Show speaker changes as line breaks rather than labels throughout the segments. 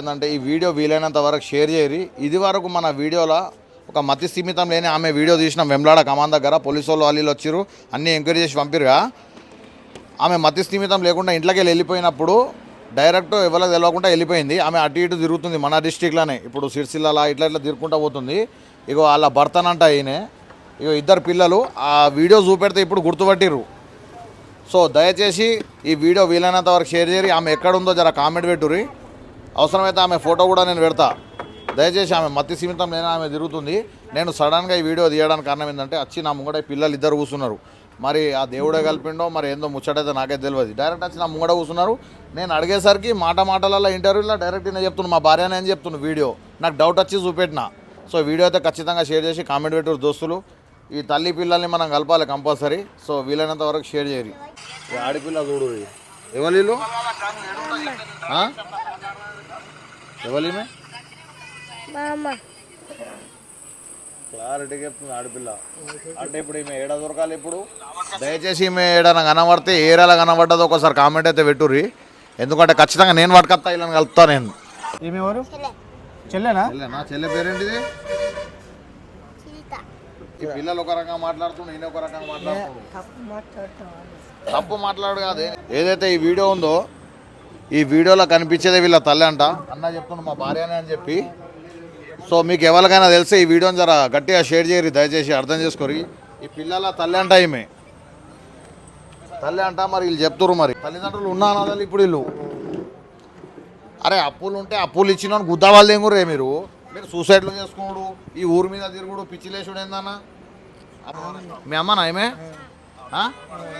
ఏంటంటే ఈ వీడియో వీలైనంత వరకు షేర్ చేయరు. ఇది వరకు మన వీడియోలో ఒక మతి స్థిమితం లేని ఆమె వీడియో తీసిన వెంలాడ కమాన్ దగ్గర పోలీసు వాళ్ళు వాళ్ళు వచ్చారు అన్నీ ఎంక్వైరీ చేసి పంపిరుగా ఆమె మతి స్థిమితం లేకుండా ఇంట్లోకి వెళ్ళిపోయినప్పుడు డైరెక్ట్ ఎవరికి తెలియకుండా వెళ్ళిపోయింది. ఆమె అటు ఇటు తిరుగుతుంది మన డిస్టిక్లోనే ఇప్పుడు సిరిసిల్లలా ఇట్లా ఇట్లా తిరుగుకుంటూ పోతుంది. ఇగో వాళ్ళ భర్తనంట ఈయనే. ఇగో ఇద్దరు పిల్లలు ఆ వీడియో చూపెడితే ఇప్పుడు గుర్తుపట్టిర్రు. సో దయచేసి ఈ వీడియో వీలైనంత వరకు షేర్ చేయరు. ఆమె ఎక్కడుందో జర కామెంట్ పెట్టుర్రి. అవసరమైతే ఆమె ఫోటో కూడా నేను పెడతా. దయచేసి ఆమె మత్తి సీమితం లేని ఆమె తిరుగుతుంది. నేను సడన్గా ఈ వీడియో తీయడానికి కారణం ఏంటంటే వచ్చి నా ముంగడ పిల్లలు ఇద్దరు కూర్చున్నారు. మరి ఆ దేవుడే కలిపిండో మరి ఏందో ముచ్చటైతే నాకే తెలియదు డైరెక్ట్ వచ్చి నా ముంగడ కూర్చున్నారు. నేను అడిగేసరికి మాట మాటలలో ఇంటర్వ్యూలో డైరెక్ట్ నేను చెప్తున్నాను మా భార్య నేను చెప్తున్నాను వీడియో. నాకు డౌట్ వచ్చి చూపెట్టిన. సో వీడియో అయితే ఖచ్చితంగా షేర్ చేసి కామెంట్ పెట్టారు దోస్తులు. ఈ తల్లి పిల్లల్ని మనం కలపాలి కంపల్సరీ. సో వీలైనంత వరకు షేర్ చేయరు. ఈ ఆడపిల్ల చూడు ఎవరు వీళ్ళు? ఆ? ఎవరు ఈమె?
మామ.
క్లారిటీగా చెప్తుంది ఆడపిల్ల. అంటే ఇప్పుడు ఈమె ఏడ దొరకాలి ఇప్పుడు? దయచేసి ఈమె ఏడైనా కనబడితే ఏరియాలో కనబడ్డదో ఒకసారి కామెంట్ అయితే పెట్టుర్రి. ఎందుకంటే ఖచ్చితంగా నేను పట్టుకొస్తా ఇలా కలుపుతా నేను.
ఈమె ఎవరు?
చెల్లె.
చెల్లెనా?
చెల్లె నా చెల్లె పేరేంటిది? ఈ పిల్లలు ఒక రకంగా మాట్లాడుతుండు నేను ఒక రకంగా మాట్లాడుతుండు. తప్పు మాట్లాడు కాదు. ఏదైతే ఈ వీడియో ఉందో ఈ వీడియోలో కనిపించేదే వీళ్ళ తల్లి అంట. అన్న చెప్తుండు మా భార్యనే అని చెప్పి. సో మీకు ఎవరికైనా తెలిస్తే ఈ వీడియోని జర గట్టిగా షేర్ చేయరు దయచేసి అర్థం చేసుకోరు. ఈ పిల్లల తల్లి అంట ఈమె. తల్లి అంట మరి వీళ్ళు చెప్తురు మరి. తల్లిదండ్రులు ఉన్నా ఇప్పుడు వీళ్ళు. అరే అప్పులు ఉంటే అప్పులు ఇచ్చిన గుద్దావాళ్ళు కూడా మీరు? మీరు సూసైడ్లు చేసుకున్నాడు ఈ ఊరి మీద తిరుగుడు పిచ్చిలేసుడు ఏందన్నా? మీ అమ్మనా ఏమే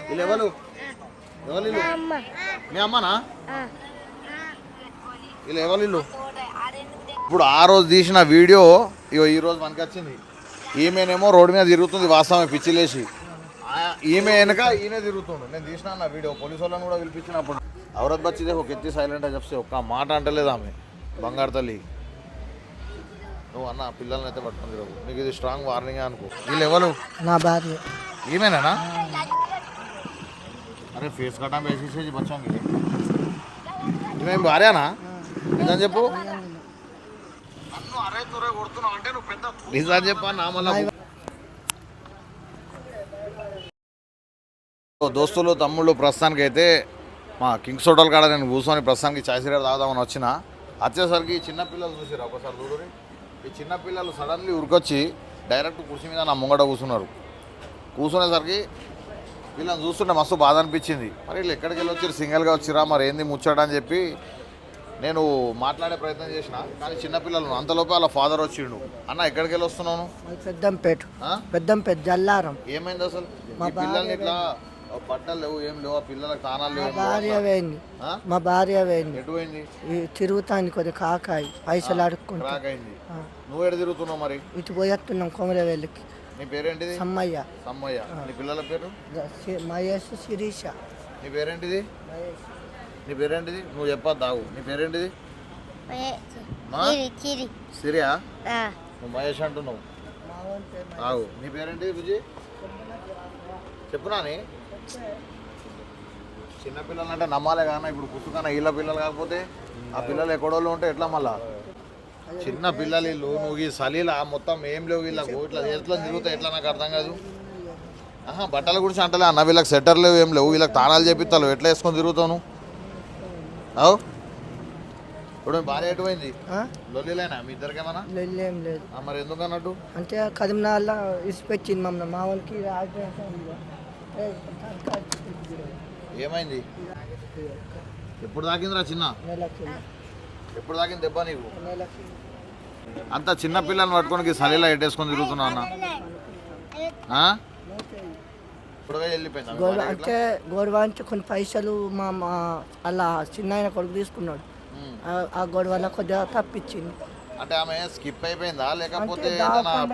వీళ్ళు ఎవరు? ఎవరు వీళ్ళు?
అమ్మ.
మీ అమ్మనా?
ఆ.
వీళ్ళు ఎవరు వీళ్ళు ఇప్పుడు ఆ రోజు తీసిన వీడియో ఇగో ఈ రోజు మనకి వచ్చింది ఈమెనేమో రోడ్డు మీద తిరుగుతుంది వాస్తవమే పిచ్చిలేసి. ఈమె వెనక ఈయన తిరుగుతుండు. నేను తీసిన నా వీడియో పోలీసు వాళ్ళని కూడా పిలిపించినప్పుడు. ఔరత్ బచ్చిదే ఒక ఎత్తి సైలెంట్ అని చెప్తే ఒక్క మాట అంటలేదు ఆమె బంగారు తల్లి. నువ్వు అన్న పిల్లల్ని అయితే పట్టుకుని నీకు ఇది స్ట్రాంగ్ వార్నింగ్ అనుకో. వీళ్ళు ఎవరు?
నా భార్య.
ఈమెనా అరే ఫేస్ కట్టా వేసేసేసి బచ్చాంగి. ఈమె భార్యనా? నిజం చెప్పు. నిజం చెప్పా నా మళ్ళీ దోస్తులు తమ్ముళ్ళు ప్రస్తుతానికి అయితే మా కింగ్స్ హోటల్ కాడ నేను కూర్చొని ప్రస్తుతానికి చాయ్ సిగరెట్ తాగుదామని వచ్చిన. వచ్చేసరికి చిన్నపిల్లలు చూసిరా ఒకసారి చూడరి ఈ చిన్నపిల్లలు సడన్లీ ఉరికొచ్చి డైరెక్ట్ కుర్చీ మీద నా ముంగట కూర్చున్నారు. కూర్చునేసరికి వీళ్ళని చూస్తుంటే మస్తు బాధ అనిపించింది. మరి వీళ్ళు ఎక్కడికి వెళ్ళి వచ్చారు? సింగిల్గా వచ్చిరా? మరి ఏంది ముచ్చట అని చెప్పి నేను మాట్లాడే ప్రయత్నం చేసిన. కానీ చిన్నపిల్లలు అంతలోపే వాళ్ళ ఫాదర్ వచ్చిండు. అన్న ఎక్కడికి వెళ్ళి వస్తున్నాను
పెద్దంపేట? పెద్దంపేట జల్లారం.
ఏమైంది అసలు? ఈ పిల్లల్ని ఇట్లా బట్టలు లేవు ఏం లేవు ఆ పిల్లలకు తానాలు లేవు
భార్య
ఆ?
మా భార్య వేయింది
ఎటు పోయింది?
తిరుగుతాను కొద్ది కాకాయి పైసలు అడుక్కుంటా.
నువ్వు ఎడ తిరుగుతున్నావు మరి?
ఇటు పోయేస్తున్నాం కొమరవేలికి
నీ పేరేంటిది?
సమ్మయ్య.
సమ్మయ్య. నీ పిల్లల పేరు?
మహేష్ శిరీష.
నీ పేరేంటిది? నీ పేరేంటిది? నువ్వు చెప్పొద్దు ఆగు. నీ పేరేంటిది? సిరియా?
ఆ.
నువ్వు మహేష్ అంటున్నావు. ఆగు. నీ పేరేంటి విజయ్ చెప్పునాని చిన్నపిల్లలు అంటే నమ్మాలే కానీ? ఇప్పుడు పుస్తకాన వీళ్ళ పిల్లలు కాకపోతే ఆ పిల్లలు ఎక్కడోళ్ళు ఉంటే ఎట్లా మళ్ళా? చిన్న పిల్లలు వీళ్ళు నువ్వు సలీల మొత్తం ఏం లేవు వీళ్ళకు. ఇట్లా ఎట్లా తిరుగుతాయి ఎట్లా నాకు అర్థం కాదు. ఆహా బట్టల గురించి అంటలే అన్న వీళ్ళకి సెటర్ లేవు ఏం లేవు. వీళ్ళకి తాళాలు చేపిస్తావు ఎట్లా వేసుకొని తిరుగుతాను? అవు? ఇప్పుడు భార్య ఎటుపోయింది? లొల్లిలేనా? మీ ఇద్దరికేమన్నా
లొల్లేం లేదు.
మరి ఎందుకు అన్నట్టు?
అంటే కదిమనాళ్ళ ఇసిపెచ్చింది మమ్మల్ని. మా వాళ్ళకి
ఏమైంది? ఎప్పుడు తాకిందిరా చిన్న. ఎప్పుడు తాకింది దెబ్బ నీకు? అంత చిన్న పిల్లల్ని పట్టుకొని సలీలా ఎట్టేసుకొని తిరుగుతున్నా అన్న.
అంటే గోడవాంచి కొన్ని పైసలు మా మా అలా చిన్న ఆయన కొడుకు తీసుకున్నాడు. ఆ- గొడవల కొద్దిగా తప్పించింది
అంటే ఆమె స్కిప్ అయిపోయిందా? లేకపోతే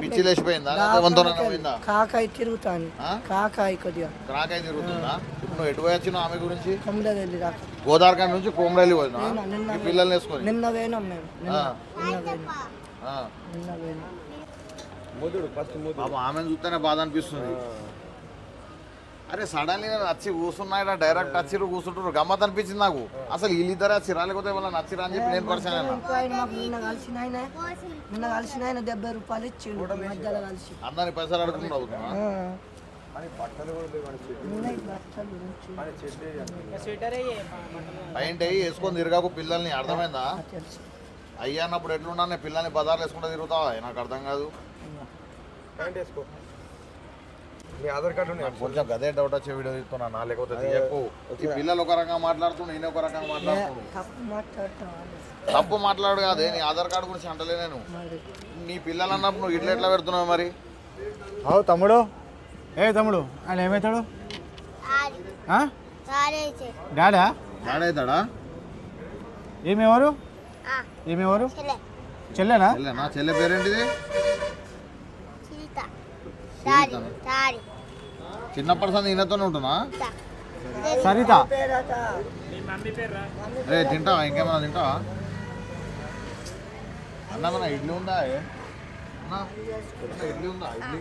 పిచ్చి లేచిపోయిందా?
కాకాయి తిరుగుతాను? కాకాయి కొద్దిగా.
క్రాక్ అయి తిరుగుతుందా నువ్వు ఎటు ఆమె గురించి?
వెళ్ళి
గోదావరికాడ నుంచి కోమరెల్లి పోయినా
నిన్న- నిన్న
ఈ పిల్లల్ని వేసుకొని?
నిన్న పోయినాం మేము. నిన్న
ఆ.
నిన్న పోయినాం.
ఆ.
నిన్న పోయినాం.
పాపం ఆమెను చూస్తేనే బాధ అనిపిస్తుంది. అరే సడన్లీ నేను వచ్చి కూర్చున్నాయి డైరెక్ట్ వచ్చిర్రు కూర్చుంటారు గమ్మత్ అనిపించింది నాకు. అసలు వీళ్ళిద్దరే వచ్చిరా లేకపోతే వాళ్ళ నచ్చిరా అని చెప్పి నేను పరిచయం అయినా.
ఇంకో ఆయన మాకు నిన్న కలిసిన ఆయన నిన్న కలిసిన ఆయన డెబ్బై రూపాయలు ఇచ్చిండు మధ్యలో కలిసి.
అందరిని పైసలు
ఆ. నుంచి.
పైంటి వేసుకొని తిరగాకు పిల్లల్ని అర్థమైందా? అయ్యా అన్నప్పుడు ఎట్లున్నా నేను పిల్లల్ని బజార్లు వేసుకుంటూ తిరుగుతావా నాకు అర్థం కాదు.
ప్యాంట్ మీ ఆధార్ కార్డు
కొంచెం గదే డౌట్ వచ్చే వీడియో తీస్తున్నా నా లేకపోతే తీయకు. ఈ పిల్లలు ఒక రకంగా మాట్లాడుతుండు నేను ఒక రకంగా మాట్లాడుతున్నాడు
తప్పు
మాట్లాడు కాదే నీ ఆధార్ కార్డు గురించి అంటలే నేను. నీ పిల్లలు అన్నప్పుడు నువ్వు ఇట్లా ఎట్లా పెడుతున్నావు మరి?
అవు తమ్ముడు. ఏ తమ్ముడు ఆయన ఏమవుతాడు?
తాడేసి
డాడా?
ఆడైతాడా
ఏమెవరు?
ఆ.
ఏమెవరు?
చెల్లె.
చెల్లెనా?
చెల్లె పేరేంటిది? చిన్నప్పటి సంది ఈయనతోనే ఉంటున్నా?
సరిత.
రే తింటావా? ఇంకేమైనా తింటావా? అన్న మన ఇడ్లీ ఉందా? అన్న, ఇడ్లీ ఉందా? ఇడ్లీ?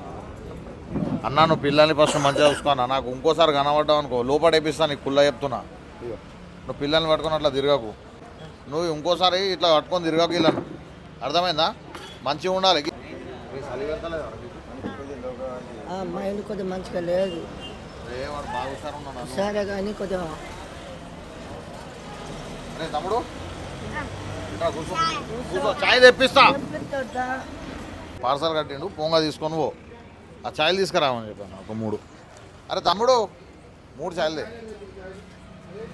అన్నా నువ్వు పిల్లల్ని ఫస్ట్ మంచిగా చూసుకోనా నాకు ఇంకోసారి కనబడ్డావు అనుకో లోపడేపిస్తా నీకు కుల్ల చెప్తున్నా. నువ్వు పిల్లల్ని పట్టుకొని అట్లా తిరగకు. నువ్వు ఇంకోసారి ఇట్లా పట్టుకొని తిరగకు ఇలా అర్థమైందా? మంచిగా ఉండాలి.
కొద్దిగా మంచిగా లేదు. సరే కానీ కొద్దిగా
తమ్ముడు. కూర్చో. చాయ్ తెప్పిస్తా? పార్సల్ కట్టిండు పొంగ తీసుకొని పో. ఆ ఛాయలు తీసుకురామని చెప్పాను ఒక మూడు. అరే తమ్ముడు మూడు ఛాయలే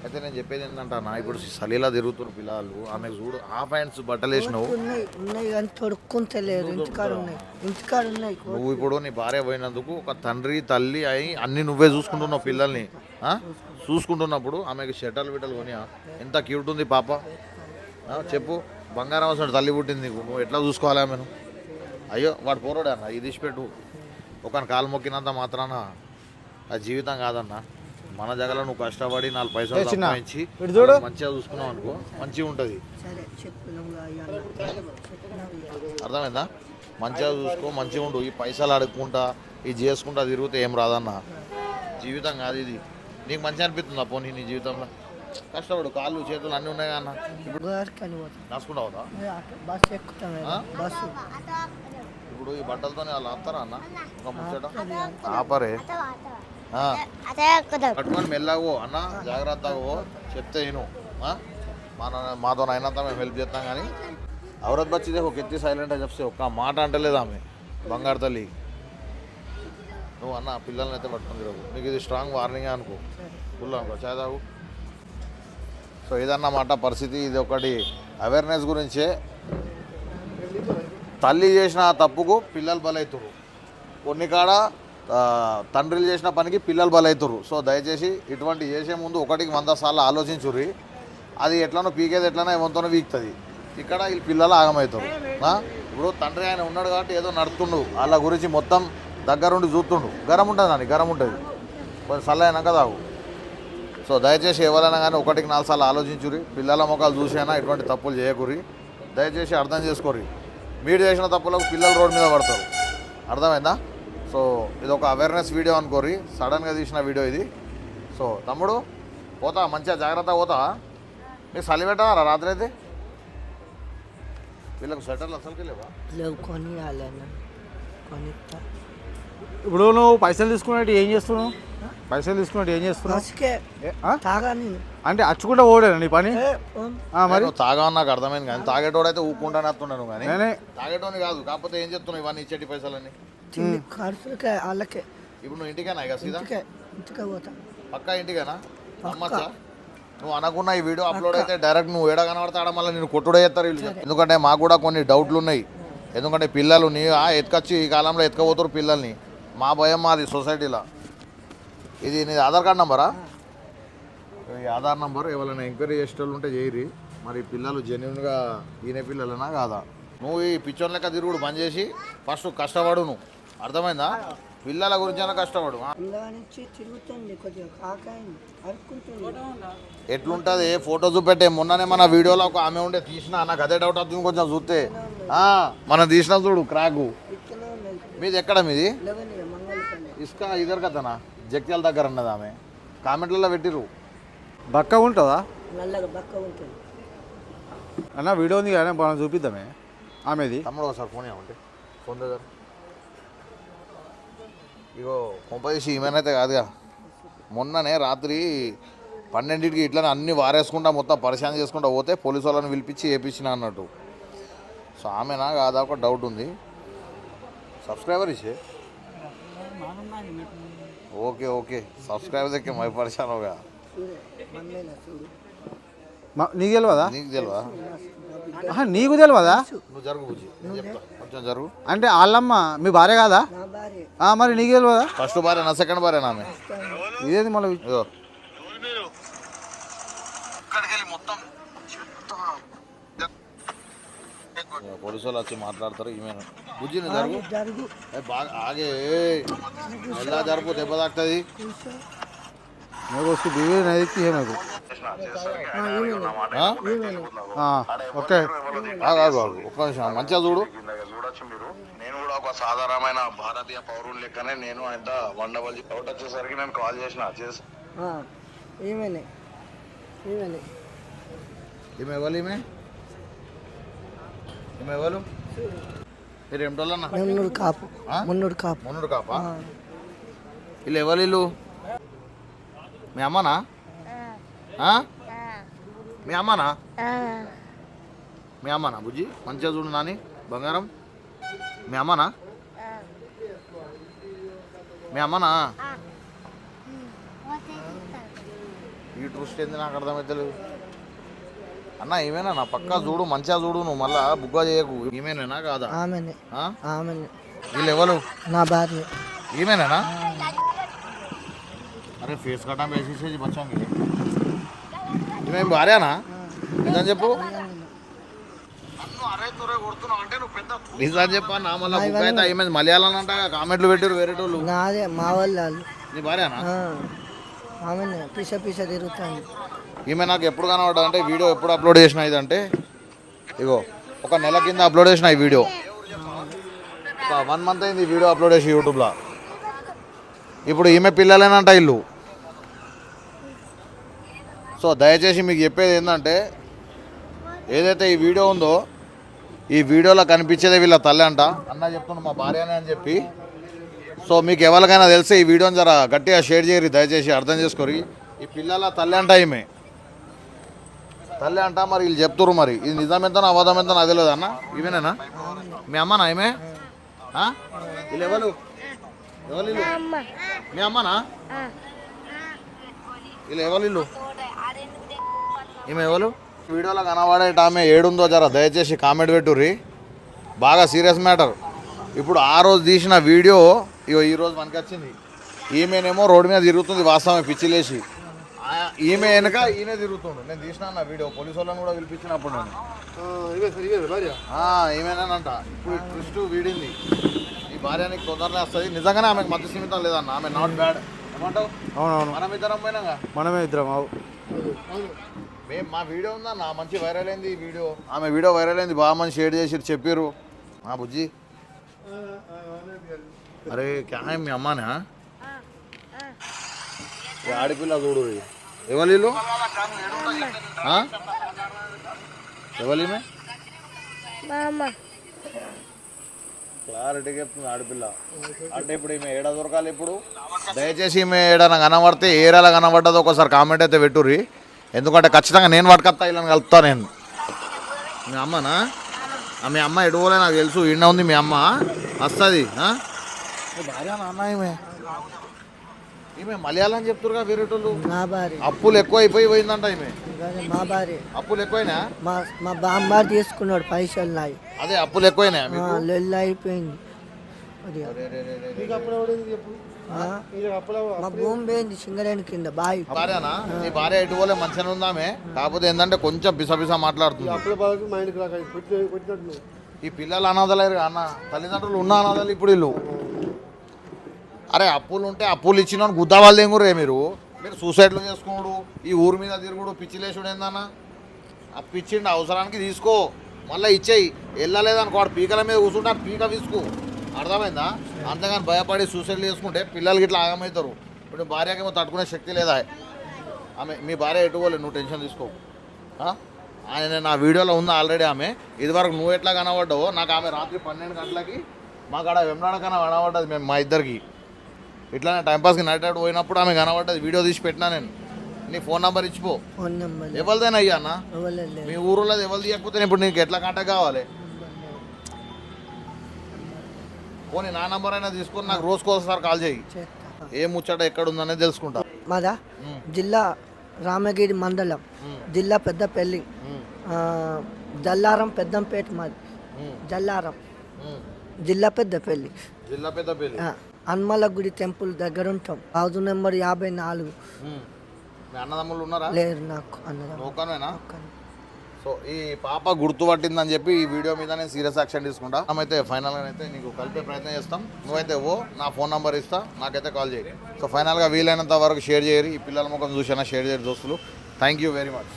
అయితే నేను చెప్పేది ఏంటంటే నా ఇప్పుడు సలీలా తిరుగుతున్నారు పిల్లలు ఆమెకు చూడు ఆ ప్యాంట్స్ బట్టలు వేసినావు.
ఉన్నాయి ఉన్నాయి కానీ తొడుక్కుంటే లేదు ఇంటికాడ ఉన్నాయి ఇంటికాడ ఉన్నాయి
నువ్వు ఇప్పుడు నీ భార్య పోయినందుకు ఒక తండ్రి తల్లి అయి అన్ని నువ్వే చూసుకుంటున్నావు పిల్లల్ని? చూసుకుంటున్నప్పుడు ఆమెకి షటల్ బిటల్ కొనియా? ఎంత క్యూట్ ఉంది పాప. చెప్పు బంగారం అసలు తల్లి పుట్టింది నువ్వు ఎట్లా చూసుకోవాలి ఆమెను? అయ్యో వాడు పోరాడు అన్న ఇది ఇచ్చిపెట్టు ఒక కాలు మొక్కినంత మాత్రాన ఆ జీవితం కాదన్న. మన జగలో నువ్వు కష్టపడి నాలుగు పైసలు సంపాదించి. మంచిగా చూసుకున్నావు అనుకో మంచిగా ఉంటుంది. అర్థమైందా? మంచిగా చూసుకో మంచిగా ఉండు. ఈ పైసలు అడుక్కుంటా ఇది చేసుకుంటా తిరిగితే ఏం రాదన్న. జీవితం కాదు ఇది. నీకు మంచి అనిపిస్తుందా పోనీ నీ జీవితంలో? కష్టపడు కాళ్ళు చేతులు అన్నీ ఉన్నాయి అన్న. ఇప్పుడు
గోదావరికి అని పోతాం.
నడుచుకుంటా అవుతా
ఏ ఆటో బస్సు ఎక్కుతాం? బస్సు.
ఇప్పుడు ఈ బట్టలతోనే వాళ్ళు ఆపుతారా అన్న? ఒక ముచ్చట. ఆపరే. ఆ,
అదే కదా
కట్టుకొని మెల్లగో అన్న. జాగ్రత్తగా చెప్తే నేను మన మాతో అయినంత మేము హెల్ప్ చేస్తాం కానీ. ఔరత్ బచ్చిదే ఒక ఎత్తి సైలెంట్ అని చెప్తే ఒక్క మాట అంటలేదు ఆమె. బంగారు తల్లి. నువ్వు అన్న పిల్లల్ని అయితే పట్టుకొని తిరగవు నీకు ఇది స్ట్రాంగ్ వార్నింగ్ అనుకో. ఫుల్ అనుకో. తాగు. సో ఇదన్నమాట పరిస్థితి ఇది ఒకటి. అవేర్నెస్ గురించే తల్లి చేసిన తప్పుకు పిల్లలు బలవుతురు కొన్ని కాడ తండ్రిలు తండ్రులు చేసిన పనికి పిల్లలు బలవుతురు సో దయచేసి ఇటువంటి చేసే ముందు ఒకటికి వంద సార్లు ఆలోచించుర్రి. అది ఎట్లనో పీకేది ఎట్లనో ఏమంతనో వీక్తుంది. ఇక్కడ వీళ్ళు పిల్లలు ఆగమవుతారు ఇప్పుడు తండ్రి ఆయన ఉన్నాడు కాబట్టి ఏదో నడుతుండు వాళ్ళ గురించి మొత్తం దగ్గరుండి చూస్తుండు. గరం ఉంటుంది అని గరం ఉంటుంది. కొంచెం చల్లైనాక తాగు. సో దయచేసి ఎవరైనా కానీ ఒకటికి నాలుగు సార్లు ఆలోచించురి పిల్లల ముఖాలు చూసైనా ఇటువంటి తప్పులు చేయకూరి దయచేసి అర్థం చేసుకోరి మీరు చేసిన తప్పులకు పిల్లలు రోడ్డు మీద పడతారు. అర్థమైందా? సో ఇది ఒక అవేర్నెస్ వీడియో అనుకోరి సడన్గా తీసిన వీడియో ఇది. సో తమ్ముడు పోతా మంచిగా జాగ్రత్తగా పోతా. మీకు చలి పెట్టారా రాత్రి అయితే? వీళ్ళకి స్వెటర్లు అసలుకి లేవా?
లేవు కొని
ఇప్పుడు నువ్వు పైసలు తీసుకున్నట్టు ఏం చేస్తున్నావు? పైసలు తీసుకున్నట్టు ఏం చేస్తున్నావు?
నేను
అంటే అచ్చుకుంటా ఓడేనా నీ పని? మరి?
తాగా నాకు అర్థమైంది కానీ తాగేటోడైతే ఊపుకుంటానే వస్తున్నాను కానీ.
నేనే.
తాగేటోని కాదు కాకపోతే ఏం చెప్తున్నావు ఇవన్నీ ఇచ్చేటి పైసలన్నీ?
తిండి ఖర్చులకే వాళ్ళకే.
ఇప్పుడు నువ్వు ఇంటికేనా ఇక సీదా?
ఇంటికే పోతా.
పక్కా ఇంటికేనా? అమ్మచ్చా నువ్వు అనుకున్న ఈ వీడియో అప్లోడ్ అయితే డైరెక్ట్ నువ్వు ఏడ కనబడతాడ మళ్ళీ నేను కొట్టుడే చేస్తారు వీళ్ళు. ఎందుకంటే మాకు కూడా కొన్ని డౌట్లు ఉన్నాయి. ఎందుకంటే పిల్లలు నీ ఆ ఎత్తుకొచ్చి ఈ కాలంలో ఎత్తుకపోతారు పిల్లల్ని. మా భయం మాది సొసైటీలో. ఇది నీ ఆధార్ కార్డ్ నంబరా? ఈ ఆధార్ నంబర్ ఎవరైనా ఎంక్వైరీ చేసేటోళ్ళు ఉంటే చేయరి మరి పిల్లలు జెన్యున్గా ఈయన పిల్లలనా కాదా? నువ్వు ఈ పిచ్చోన్ లెక్క తిరుగుడు బంద్ చేసి ఫస్ట్ కష్టపడు నువ్వు. అర్థమైందా? పిల్లల గురించి అయినా కష్టపడు. ఎట్లుంటుంది? ఫోటో చూపెట్టే? మొన్ననే మన వీడియోలో ఒక ఆమె ఉండే తీసిన నాకు అదే డౌట్ అవుతుంది కొంచెం చూస్తే. మనం తీసిన చూడు క్రాకు మీది ఎక్కడ మీది? ఇసుక ఇద్దరు కదనా జగ్త్యాల దగ్గర ఉన్నది ఆమె. కామెంట్లలో పెట్టిరు
బక్క ఉంటుందా?
నల్లగా బక్క ఉంటుంది.
అన్న వీడియో ఉంది కానీ మనం చూపిద్దామే. ఆమెది.
తమ్ముడు ఒకసారి ఫోన్ ఏమంటే ఫోన్ దగ్గర. ఇగో కొంపదీసి ఈమెనైతే కాదుగా. మొన్ననే రాత్రి పన్నెండింటికి ఇట్లనే అన్ని వారేసుకుంటా మొత్తం పరిశాన్ చేసుకుంటా పోతే పోలీసు వాళ్ళని పిలిపించి వేపించిన అన్నట్టు. సో ఆమెనా కాదా ఒక డౌట్ ఉంది. సబ్స్క్రైబర్ ఇచ్చే. Okay okay. సబ్స్క్రైబర్ దగ్గర మై
చూడు
మా- నీకు తెలియదా
నీకు తెలియదా
నీకు తెలియదా
నువ్వు జరుగు బుజ్జి. కొంచెం జరుగు.
అంటే వాళ్ళమ్మ మీ భార్య కాదా?
నా
మరి నీకు తెలియదా
ఫస్ట్ భార్య నా సెకండ్ భార్య ఆమె.
ఇదేంది మళ్ళీ?
పోలీసు వాళ్ళు వచ్చి మాట్లాడతారు ఈమె బుజ్జి జరుగు.
జరుగు.
బాగా ఆగే ఎలా జరుపు దెబ్బ తాకుతుంది?
నాకు వస్తే దిగే నైతే
నాకు ఓకే. బాబు ఒక్క మంచిగా చూడు. చూడొచ్చు మీరు. నేను కూడా ఒక సాధారణమైన భారతీయ పౌరుని లెక్కనే నేను ఆయన వండవల్లి అవుట్ వచ్చేసరికి నేను కాల్ చేసిన చేసి.
ఏమైనా ఏమైనా ఏమే
ఏమే ఎవరు మీరు ఏమిటోళ్ళన్నా
మున్నూరు కాపు? మున్నూరు కాపు.
వీళ్ళు ఎవరు వీళ్ళు? మీ అమ్మనా? ఆ? మీ అమ్మనా? మీ అమ్మనా బుజ్జి? మంచిగా చూడు నాని బంగారం. మీ అమ్మనా? మీ అమ్మనా? ఈ ట్రూస్ట్ ఏంది నాకు అర్థమవుతలేదు అన్న ఈమెనా నా పక్కా చూడు మంచిగా చూడు నువ్వు మళ్ళా బుగ్గా చేయకు. ఈమెనేనా కాదా?
ఆమెనే.
ఆ?
ఆమెనే.
వీళ్ళు ఎవరు
నా భార్య.
ఈమెనేనా? అరే ఫేస్ కట్టా వేసేసేసి బచ్చాంగి ఈమె భార్యనా? నిజం చెప్పు. నిజం చెప్పా నా మళ్ళీ బుక్ అయితే ఈమె మలయాళం అంట కామెంట్లు పెట్టారు వేరే వాళ్ళు
నాదే మా వాళ్ళు వాళ్ళు.
నీ భార్యనా?
ఆ, ఆమెనే పిస పిస తిరుగుతుంది.
ఈమె నాకు ఎప్పుడు కనబడ్డా అంటే వీడియో ఎప్పుడు అప్లోడ్ చేసిన ఇదంటే. ఇగో ఒక నెల కింద అప్లోడ్ చేసిన ఈ వీడియో. ఒక వన్ మంత్ అయింది ఈ వీడియో అప్లోడ్ చేసి యూట్యూబ్లో ఇప్పుడు ఈమె పిల్లలేనంట ఇల్లు. సో దయచేసి మీకు చెప్పేది ఏంటంటే ఏదైతే ఈ వీడియో ఉందో ఈ వీడియోలో కనిపించేదే వీళ్ళ తల్లి అంట. అన్న చెప్తున్నా మా భార్యనే అని చెప్పి. సో మీకు ఎవరికైనా తెలిసి ఈ వీడియోని జర గట్టిగా షేర్ చేయరు. దయచేసి అర్థం చేసుకోరి. ఈ పిల్లల తల్లి అంట ఈమె. తల్లి అంట మరి వీళ్ళు చెప్తురు మరి. ఇది నిజం ఎంత అబద్ధం ఎంత నాకు తెలియదు అన్న. ఇవేనేనా మీ అమ్మనా ఈమె? వీళ్ళు ఎవరు? ఎవరు మీ అమ్మనా? వీళ్ళు ఎవరు వీళ్ళు? ఈమె ఎవరు? వీడియోలో కనబడేట ఆమె ఏడుందో జర దయచేసి కామెంట్ పెట్టుర్రి. బాగా సీరియస్ మ్యాటర్. ఇప్పుడు ఆ రోజు తీసిన వీడియో ఇగో ఈ రోజు మనకి వచ్చింది ఈమెనేమో రోడ్డు మీద తిరుగుతుంది వాస్తవమే పిచ్చిలేసి ఈమె వెనక ఈయన తిరుగుతుండు. నేను తీసిన నా వీడియో. పోలీసు వాళ్ళని కూడా పిలిపించినప్పుడు నేను. ఆ, ఈమెనేనంట. ఇప్పుడు ట్విస్ట్ వీడింది. ఈ భార్య నీకు తొందరనే వస్తుంది. నిజంగానే ఆమెకు మధ్య సీమితం లేదన్న. ఆమె నాట్ బ్యాడ్ ఏమంటావు?
అవునవును.
మనం ఇద్దరం పోయినాగా?
మనమే ఇద్దరం అవు
మేము మా వీడియో ఉందా నా మంచి వైరల్ అయింది ఈ వీడియో. ఆమె వీడియో వైరల్ అయింది. బాగా మంది షేర్ చేసి చెప్పారు మా బుజ్జి? అరే క్యా మీ అమ్మానా ఆడపిల్ల చూడు. ఎవరు వీళ్ళు? ఎవరు ఈమె క్లారిటీ చెప్తుంది ఆడపిల్ల. అంటే ఇప్పుడు ఈమె ఏడ దొరకాలి ఇప్పుడు? దయచేసి ఈమె ఏడైనా కనబడితే ఏరియాలో కనబడ్డదో ఒకసారి కామెంట్ అయితే పెట్టుర్రి. ఎందుకంటే ఖచ్చితంగా నేను పట్టుకొస్తా ఇలా కలుపుతా నేను. మీ అమ్మనా? ఆ, మీ అమ్మ ఎడుకోలే నాకు తెలుసు. ఈడ ఉంది మీ అమ్మ. వస్తుంది భార్య నాన్న ఈమె ఈమె మలయాళం చెప్తురుగా వేరేటోళ్ళు
నా భార్య.
అప్పులు ఎక్కువ అయిపోయి పోయిందంట ఈమె.
అదే మా భార్య.
అప్పులు ఎక్కువైనా?
మా మా బామ్మారు తీసుకున్నాడు పైసలు నాయి.
అదే అప్పులు ఎక్కువైనా
ఆ, లొల్లి అయిపోయింది. కొద్దిగా. ఆ? మా భూమి పోయింది సింగరేణి కింద బాయ్
భార్యనా? నీ భార్య ఎటు పోలే మంచిగానే ఉందామే కాకపోతే ఏంటంటే కొంచెం పిస మాట్లాడుతుంది. ఈ పిల్లలు అనాథలేరు అన్న. తల్లిదండ్రులు ఉన్న అనాథలు ఇప్పుడు వీళ్ళు. అరే అప్పులు ఉంటే అప్పులు ఇచ్చిన గుద్దా వాళ్ళు ఏం మీరు? మీరు సూసైడ్లు చేసుకున్నాడు ఈ ఊరి మీద తిరుగుడు పిచ్చిలేసుడు ఏందన్నా? ఆ ఇచ్చిండు అవసరానికి తీసుకో. మళ్ళీ ఇచ్చేయి. వెళ్ళలేదనుకో వాడు పీకల మీద కూర్చుంటే పీక తీసుకో అర్థమైందా? అంతగాని భయపడి సూసైడ్ చేసుకుంటే పిల్లలకి ఇట్లా ఆగమవుతారు. ఇప్పుడు భార్యకేమో తట్టుకునే శక్తి లేదా? ఆమె మీ భార్య ఎటు నువ్వు టెన్షన్ తీసుకో ఆయన నా వీడియోలో ఉంది ఆల్రెడీ ఆమె. ఇదివరకు నువ్వు ఎట్లా కనబడ్డావో నాకు ఆమె రాత్రి పన్నెండు గంటలకి మాకు ఆడ వెంబడాడ కనబడ్డది మేము మా ఇద్దరికి. ఇట్లానే టైంపాస్కి నైట్ అవుట్ పోయినప్పుడు ఆమె కనబడ్డది. వీడియో తీసి పెట్టినా నేను. నీ ఫోన్ నెంబర్ ఇచ్చిపో.
ఫోన్ నెంబర్
ఎవరిదైనా అయ్యా అన్న? మీ ఊరిలో ఎవరు తీయకపోతే ఇప్పుడు నీకు ఎట్లా కాంటాక్ట్ కావాలి? పోనీ నా నంబర్ అయినా తీసుకొని నాకు రోజుకోసారి కాల్ చేయి. ఏ ముచ్చట ఎక్కడ ఉందనేది తెలుసుకుంటా.
మాదా. జిల్లా రామగిరి మండలం. జిల్లా పెద్దపల్లి. జల్లారం పెద్దంపేట మాది. జల్లారం. జిల్లా పెద్దపల్లి.
జిల్లా పెద్దపల్లి.
హనుమల గుడి టెంపుల్ దగ్గర ఉంటాం హౌస్ నెంబర్ యాభై నాలుగు.
అన్నదమ్ములు ఉన్నారా?
లేరు నాకు.
సో ఈ పాప గుర్తుపట్టిందని చెప్పి ఈ వీడియో మీద నేను సీరియస్ యాక్షన్ తీసుకుంటా. అయితే ఫైనల్గా అయితే నీకు కలిపే ప్రయత్నం చేస్తాం. నువ్వైతే ఓ నా ఫోన్ నెంబర్ ఇస్తా నాకైతే కాల్ చేయి. సో ఫైనల్గా వీలైనంత వరకు షేర్ చేయరు. ఈ పిల్లల ముఖం చూసినా షేర్ చేయరు దోస్తులు. Thank you very much